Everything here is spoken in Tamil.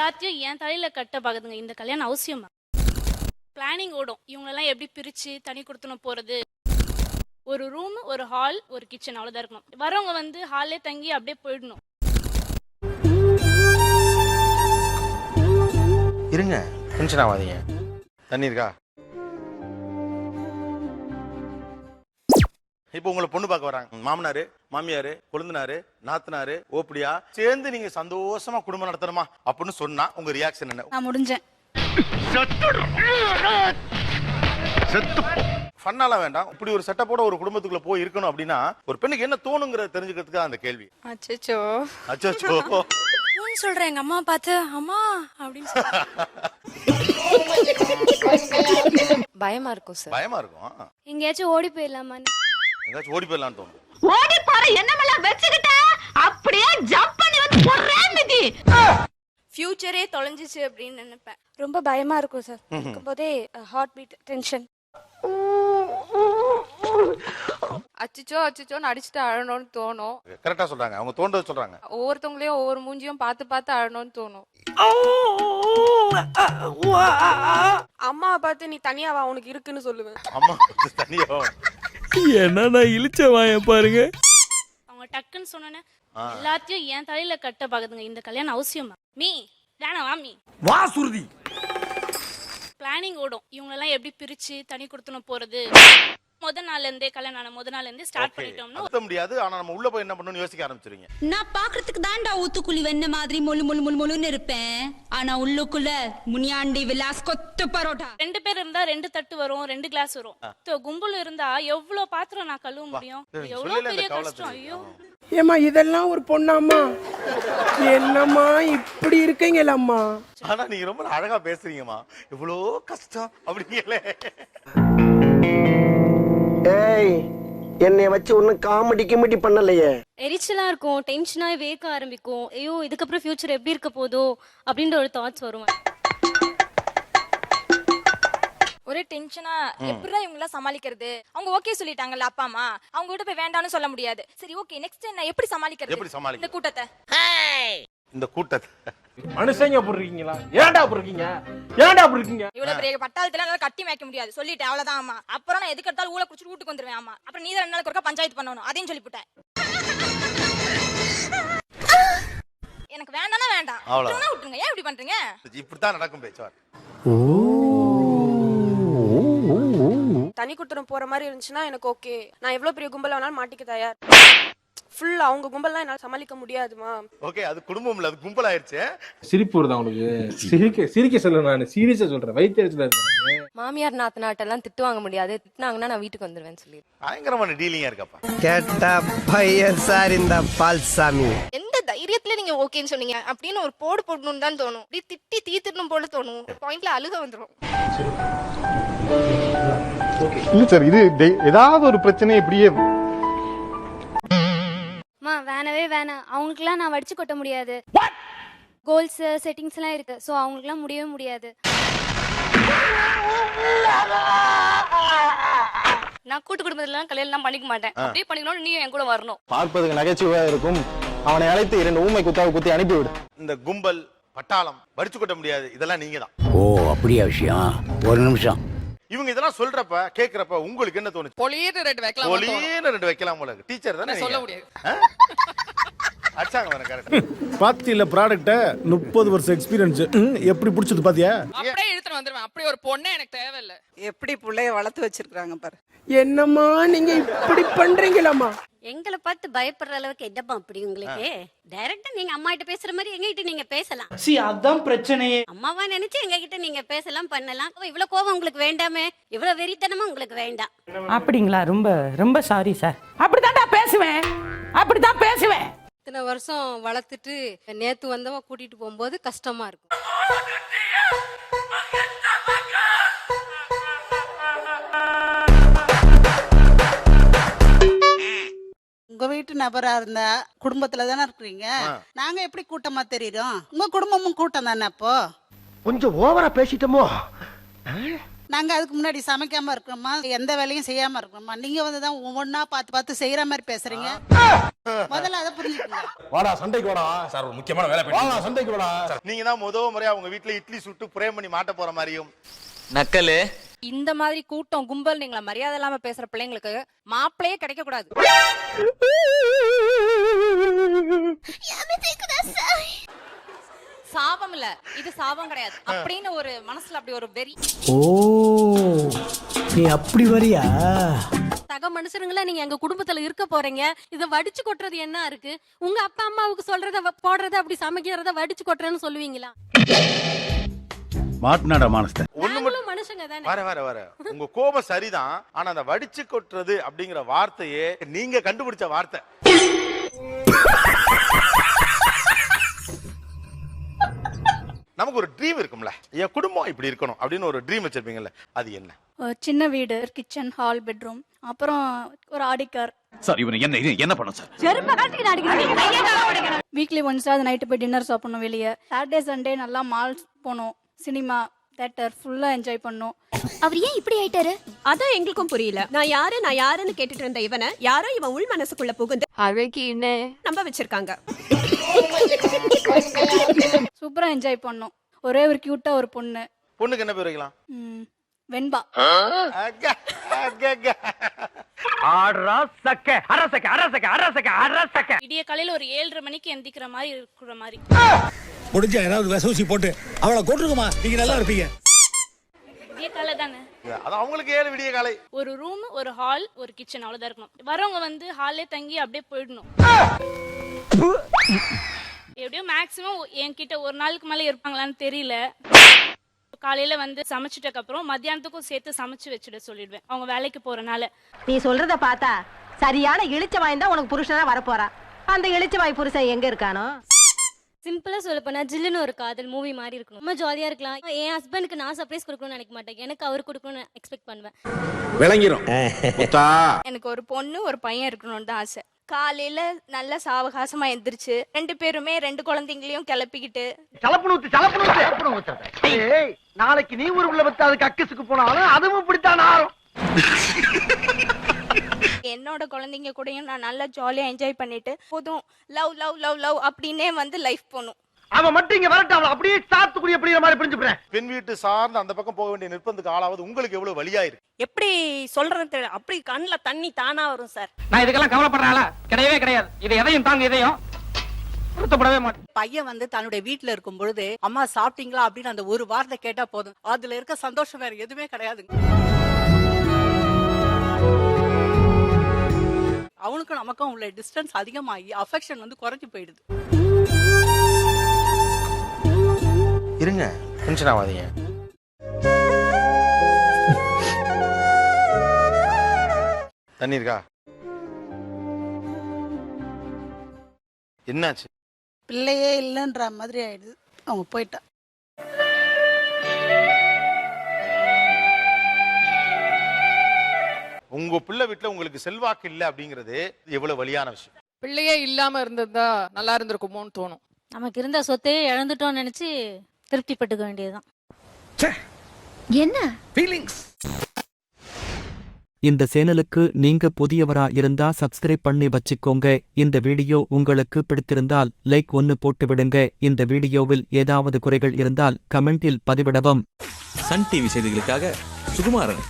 எல்லாத்தையும் என் தலையில கட்ட பாக்குதுங்க. இந்த கல்யாணம் அவசியமா? பிளானிங் ஓடும். இவங்களெல்லாம் எப்படி பிரிச்சு தனி கொடுத்துணும் போறது? ஒரு ரூம் ஒரு ஹால் ஒரு கிச்சன் அவ்வளவுதான் இருக்கணும். வரவங்க வந்து ஹாலே தங்கி அப்படியே போயிடணும். இருங்க. டென்ஷன் ஆகாதீங்க. தண்ணி இருக்கா? இப்போ உங்களை பொண்ணு பார்க்க வராங்க. மாமனாரு மாமியாரு கொழுந்தனாரு நாத்தனாரு ஓப்படியா சேர்ந்து நீங்க சந்தோஷமா குடும்பம் நடத்தணுமா? அப்படின்னு சொன்னா உங்க ரியாக்ஷன் என்ன? நான் முடிஞ்சேன். ஃபன்னால வேண்டாம். இப்படி ஒரு செட்டப்போட ஒரு குடும்பத்துக்குள்ள போய் இருக்கணும் அப்படின்னா ஒரு பெண்ணுக்கு என்ன தோணுங்கிறத தெரிஞ்சுக்கிறதுக்கு அந்த கேள்வி. அச்சோ அச்சோ சொல்றேன் எங்க அம்மா பார்த்து அம்மா அப்படின்னு. பயமா இருக்கும் சார் பயமா இருக்கும். எங்கேயாச்சும் ஓடி போயிடலாமா எங்காச்சும் ஓடி போயிடலான்னு தோணும் ஓடி போற எண்ணமெல்லாம் வச்சுக்கிட்ட அப்படியே ஜம்ப் பண்ணி வந்து ஒரே மிதி. ஃபியூச்சரே தொலைஞ்சிச்சு அப்படின்னு நினைப்பேன். ரொம்ப பயமா இருக்கும் சார் இருக்கும்போதே ஹார்ட் பீட் டென்ஷன் அச்சிச்சோ அச்சிச்சோன்னு அடிச்சுட்டு அழணும்னு தோணும். கரெக்டா சொல்றாங்க. அவங்க தோன்றது சொல்றாங்க. ஒவ்வொருத்தவங்களையும் ஒவ்வொரு மூஞ்சியும் பார்த்து பார்த்து அழணும்னு தோணும். அம்மாவை பார்த்து நீ தனியா வா உனக்கு இருக்குன்னு சொல்லுவேன். அம்மா தனியா என்னன்னா இழிச்ச வாய பாருங்க. அவங்க டக்குன்னு சொன்னோன்னே எல்லாத்தையும் என் தலையில கட்ட பாக்குதுங்க. இந்த கல்யாணம் அவசியமா மீ வேணாம் வா மீ. வா சுருதி. பிளானிங் ஓடும். இவங்களெல்லாம் எப்படி பிரிச்சு தனி கொடுத்துணும் போறது? முத நாள்ல இருந்தே கல்யாணம் ஆன முத நாள்ல இருந்தே ஸ்டார்ட் பண்ணிட்டோம்னா நடத்த முடியாது. ஆனா நம்ம உள்ள போய் என்ன பண்ணணும்னு யோசிக்க ஆரம்பிச்சிருங்க நான் பாக்குறதுக்கு தான்டா ஊத்துக்குழி வெண்ண மாதிரி மொழு மொழு மொழு மொழுன்னு இருப்பேன். ஆனா உள்ளுக்குள்ள முனியாண்டி விலாஸ் கொத்து பரோட்டா. ரெண்டு பேர் இருந்தா ரெண்டு தட்டு வரும் ரெண்டு கிளாஸ் வரும். So, கும்பல் இருந்தா எவ்வளவு பாத்திரம் நான் கழுவ முடியும்? எவ்வளவு பெரிய கஷ்டம்? ஐயோ. ஏம்மா இதெல்லாம் ஒரு பொண்ணாம்மா? என்னம்மா இப்படி இருக்கீங்களம்மா ஆனா நீங்க ரொம்ப அழகா பேசுறீங்கம்மா. இவ்வளோ கஷ்டம் அப்படிங்களே ஏய் என்னை வச்சு ஒன்னும் காமெடி கிமெடி பண்ணலையே. எரிச்சலா இருக்கும் டென்ஷனா வேக்க ஆரம்பிக்கும். ஐயோ இதுக்கப்புறம் ஃபியூச்சர் எப்படி இருக்க போதோ அப்படின்ற ஒரு தாட்ஸ் வரும். ஒரே டென்ஷனா எப்படிடா இவங்க எல்லாம் சமாளிக்கிறது? அவங்க ஓகே சொல்லிட்டாங்கல்ல அப்பா அம்மா. அவங்க கிட்ட போய் வேண்டாம்னு சொல்ல முடியாது. சரி ஓகே நெக்ஸ்ட் நான் எப்படி சமாளிக்கிறது? எப்படி சமாளிக்கிறது? இந்த கூட்டத்தை. இந்த கூட்டத்தை. மனுஷங்க அப்படி இருக்கீங்களா? ஏன்டா அப்படி இருக்கீங்க? ஏன்டா அப்படி இருக்கீங்க? இவ்வளவு பெரிய பட்டாளத்துல என்னால கட்டி மேய்க்க முடியாது. சொல்லிட்டேன் அவ்வளவுதான் ஆமா. அப்புறம் நான் எதுக்கு எடுத்தாலும் ஊழ குடிச்சிட்டு வீட்டுக்கு வந்துருவேன் ஆமா. அப்புறம் நீ தான் ரெண்டு நாளுக்கு ஒருக்கா பஞ்சாயத்து பண்ணணும். அதையும் சொல்லிவிட்டேன் எனக்கு வேண்டாம்னா வேண்டாம். அவ்வளவுதான். விட்டுருங்க. ஏன் இப்படி பண்றீங்க? இப்படித்தான் நடக்கும் பேச்சுவார் தனி குடுத்தனம் போற மாதிரி இருந்துச்சுன்னா எனக்கு ஓகே. நான் எவ்வளவு பெரிய கும்பல வேணாலும் மாட்டிக்க தயார். ஃபுல் அவங்க கும்பல்லாம் என்னால சமாளிக்க முடியாதுமா. ஓகே அது குடும்பம் இல்ல அது கும்பல் ஆயிருச்சு சிரிப்பு வருதா உனக்கு சிரிக்க சிரிக்க சொல்ல நான். சீரியஸா சொல்றேன். வைத்தியத்துல மாமியார் நாத்தனாட்டெல்லாம் திட்டு வாங்க முடியாது. திட்டுனாங்கன்னா நான் வீட்டுக்கு வந்துருவேன்னு சொல்லி பயங்கரமான டீலிங்கா இருக்கப்பா. கேட்டா பையன் சார் இந்த பால்சாமி. எந்த தைரியத்துல நீங்க ஓகேன்னு சொன்னீங்க? அப்படின்னு ஒரு போடு போடணும்னு தான் தோணும். இப்படி திட்டி தீத்துடணும் போல தோணும். பாயிண்ட்ல அழுக வந்துரும். இல்ல சார் இது ஏதாவது ஒரு பிரச்சனை இப்படியே வேணாம். அவங்களுக்குலாம் நான் வடிச்சு கொட்ட முடியாது. கோல்ஸ் செட்டிங்ஸ் எல்லாம் இருக்கு. ஸோ அவங்களுக்குலாம் முடியவே முடியாது. நான் கூட்டு குடும்பத்துல கல்யாணம் பண்ணிக்க மாட்டேன். அப்படியே பண்ணிக்கணும் நீ என் கூட வரணும். பார்ப்பதுக்கு நகைச்சுவையா இருக்கும். அவனை அழைத்து இரண்டு ஊமை குத்தாவை குத்தி அனுப்பிவிடு. இந்த கும்பல் பட்டாளம் வடிச்சு கொட்ட முடியாது. இதெல்லாம் நீங்க தான் ஓ அப்படியா விஷயம்? ஒரு நிமிஷம். இவங்க இதெல்லாம் சொல்றப்ப கேக்குறப்ப உங்களுக்கு என்ன தோணுச்சு? பொலியேட்டு ரெண்டு வைக்கலாம் ஒலின்னு ரெண்டு வைக்கலாம் போல டீச்சர் தானே சொல்ல? முடியாது. தானே கரெக்ட் பாத்தியில ப்ராடக்ட்ட முப்பது வருஷம் எக்ஸ்பீரியன்ஸ் எப்படி பிடிச்சது பாத்தியா? வந்துருவேன். அப்படி ஒரு பொண்ணே எனக்கு தேவையில்ல. எப்படி பிள்ளைய வளர்த்து வச்சிருக்காங்க பாரு. என்னம்மா நீங்க இப்படி பண்றீங்களாம்மா? எங்களை பார்த்து பயப்படுற அளவுக்கு என்னப்பா அப்படி உங்களுக்கு? டைரக்டா நீங்க அம்மா கிட்ட பேசுற மாதிரி எங்க கிட்ட நீங்க பேசலாம். சி அதான் பிரச்சனையே. அம்மாவா நினைச்சு எங்க கிட்ட நீங்க பேசலாம் பண்ணலாம். இவ்வளவு கோபம் உங்களுக்கு வேண்டாமே. இவ்வளவு வெறித்தனமா உங்களுக்கு வேண்டாம். அப்படிங்களா? ரொம்ப ரொம்ப சாரி சார் அப்படித்தான்டா பேசுவேன். அப்படித்தான் பேசுவேன். இத்தனை வருஷம் வளர்த்துட்டு நேத்து வந்தவ கூட்டிட்டு போகும்போது கஷ்டமா இருக்கும். உங்க வீட்டு நபரா இருந்தா குடும்பத்துல தானே இருக்கிறீங்க நாங்க எப்படி கூட்டமா தெரியுறோம்? உங்க குடும்பமும் கூட்டம் தானே அப்போ? கொஞ்சம் ஓவரா பேசிட்டோமோ? நாங்க அதுக்கு முன்னாடி சமைக்காம இருக்கோமா? எந்த வேலையும் செய்யாம இருக்கோமா? நீங்க வந்து தான் ஒவ்வொன்னா பார்த்து பார்த்து செய்யற மாதிரி பேசுறீங்க. முதல்ல அதை புரிஞ்சுக்கோங்க. வாடா சண்டைக்கு வாடா. சார் ஒரு முக்கியமான வேலை வாடா சண்டைக்கு வாடா. நீங்க தான் முதல் முறையா உங்க வீட்டுல இட்லி சுட்டு பிரேம் பண்ணி மாட்ட போற மாதிரியும். நக்கலு. இந்த மாதிரி கூட்டம் கும்பல் நீங்கள மரியாதை இல்லாம பேசுற பிள்ளைங்களுக்கு மாப்பிளையே கிடைக்க கூடாது சாபம் இல்ல. இது சாபம் கிடையாது. அப்படின்னு ஒரு மனசுல அப்படி ஒரு வெறி. ஓ நீ அப்படி வரியா? சக மனுஷனுங்களா நீங்க எங்க குடும்பத்துல இருக்க போறீங்க? இத வடிச்சு கொட்டுறது என்ன இருக்கு? உங்க அப்பா அம்மாவுக்கு சொல்றத வ- போடுறத அப்படி சமைக்கிறத வடிச்சு கொட்டுறேன்னு சொல்லுவீங்களா? மாட்டினாடா மானஸ்த வர வர வர. உங்க கோபம் சரிதான் ஆனா அந்த வடிச்சு கொட்டுறது அப்படிங்கிற வார்த்தையே நீங்க கண்டுபிடிச்ச வார்த்தை. நமக்கு ஒரு ட்ரீம் இருக்கும்ல. என் குடும்பம் இப்படி இருக்கணும் அப்படின்னு ஒரு ட்ரீம் வச்சிருப்பீங்கல்ல. அது என்ன? சின்ன வீடு கிச்சன் ஹால் பெட்ரூம் அப்புறம் ஒரு ஆடிக்கார் சார் இவன் என்ன இது என்ன பண்ண சார் வீக்லி ஒன்ஸ் அது நைட்டு போய் டின்னர் சாப்பிடணும் வெளியே. சாட்டர்டே சண்டே நல்லா மால் போகணும். சினிமா தேட்டர் ஃபுல்லாக என்ஜாய் பண்ணணும் அவர் ஏன் இப்படி ஆயிட்டாரு? அதான் எங்களுக்கும் புரியல. நான் யாரு நான் யாருன்னு கேட்டுட்டு இருந்த இவனை யாரோ இவன் உள் மனசுக்குள்ள புகுந்து அழகினே நம்ப வச்சிருக்காங்க. சூப்பராக என்ஜாய் பண்ணோம். ஒரே ஒரு க்யூட்டாக ஒரு பொண்ணு. பொண்ணுக்கு என்ன பேர் வைக்கலாம்? ம், வெண்பா. விடிய காலையில் ஒரு ஏழரை மணிக்கு எந்திக்கிற மாதிரி இருக்கிற மாதிரி. முடிஞ்ச ஏதாவது விசூசி போட்டு அவளை கொண்டுருக்குமா நீங்க நல்லா இருப்பீங்க. விடிய காலை தானே? அது அவங்களுக்கு ஏழு விடிய காலை. ஒரு ரூம் ஒரு ஹால் ஒரு கிச்சன் அவ்வளோதான் இருக்கணும். வரவங்க வந்து ஹாலே தங்கி அப்படியே போயிடணும். எப்படியோ மேக்ஸிமம் என்கிட்ட ஒரு நாளுக்கு மேலே இருப்பாங்களான்னு தெரியல. காலையில வந்து சமைச்சிட்டக்கு அப்புறம் மத்தியானத்துக்கும் சேர்த்து சமைச்சு வச்சுட சொல்லிடுவேன். அவங்க வேலைக்கு போறனால. நீ சொல்றத பார்த்தா சரியான இழிச்ச வாய்ந்தா உனக்கு புருஷனா வரப்போறா. அந்த இழிச்ச வாய் புருஷன் எங்க இருக்கானோ? சிம்பிளா சொல்ல போனா ஜில்லுன்னு ஒரு காதல் மூவி மாதிரி இருக்கணும். ரொம்ப ஜாலியா இருக்கலாம். என் ஹஸ்பண்டுக்கு நான் சர்ப்ரைஸ் கொடுக்கணும்னு நினைக்க மாட்டேன். எனக்கு அவர் கொடுக்கணும்னு எக்ஸ்பெக்ட் பண்ணுவேன். விளங்கிரும். எனக்கு ஒரு பொண்ணு ஒரு பையன் இருக்கணும்னு தான் ஆசை. காலையில நல்ல சாவகாசமா எந்திரிச்சு ரெண்டு பேருமே ரெண்டு குழந்தைங்களையும் கிளப்பிக்கிட்டு நாளைக்கு நீ ஊருக்குள்ள பத்து அதுக்கு அக்கசுக்கு போனாலும் அதுவும் இப்படித்தான் ஆறும். என்னோட குழந்தைங்க கூடயும் நான் நல்லா ஜாலியா என்ஜாய் பண்ணிட்டு போதும். லவ் லவ் லவ் லவ் அப்படின்னே வந்து லைஃப் போகணும். அவன் மட்டும் இங்க வரட்டும் அவளை அப்படியே சாத்துக்குடி அப்படிங்கிற மாதிரி பிரிஞ்சுக்கிறேன். பெண் வீட்டு சார்ந்து அந்த பக்கம் போக வேண்டிய நிர்பந்தத்துக்கு ஆளாவது உங்களுக்கு எவ்வளவு வழியா இருக்கு? எப்படி சொல்றது தெரியல. அப்படி கண்ணுல தண்ணி தானா வரும் சார். நான் இதுக்கெல்லாம் கவலைப்படுறாளா கிடையவே கிடையாது. இது எதையும் தாங்க இதையும் பையன் வந்து தன்னுடைய வீட்டுல இருக்கும் பொழுது அம்மா சாப்பிட்டீங்களா? அப்படின்னு அந்த ஒரு வார்த்தை கேட்டா போதும். அதுல இருக்க சந்தோஷம் வேற எதுவுமே கிடையாதுங்க அவனுக்கும் நமக்கும் உள்ள டிஸ்டன்ஸ் அதிகமாகி அஃபெக்ஷன் வந்து குறைஞ்சு போயிடுது. இருங்க டென்ஷன் ஆகாதீங்க தண்ணி இருக்கா? என்னாச்சு? பிள்ளையே இல்லைன்ற மாதிரி ஆயிடுது. அவங்க போயிட்டா. உங்க பிள்ளை வீட்டுல உங்களுக்கு செல்வாக்கு இல்ல அப்படிங்கிறது எவ்வளவு வலியான விஷயம்? பிள்ளையே இல்லாம இருந்திருந்தா நல்லா இருந்திருக்குமோன்னு தோணும். நமக்கு இருந்த சொத்தையே இழந்துட்டோம்னு நினைச்சு திருப்திப்பட்டுக்க வேண்டியதுதான். என்ன? இந்த சேனலுக்கு நீங்க புதியவரா இருந்தா சப்ஸ்கிரைப் பண்ணி வச்சுக்கோங்க. இந்த வீடியோ உங்களுக்கு பிடித்திருந்தால் லைக் ஒன்னு போட்டு விடுங்க. இந்த வீடியோவில் ஏதாவது குறைகள் இருந்தால் கமெண்டில் பதிவிடவும். சன் டிவி செய்திகளுக்காக சுகுமாரன்.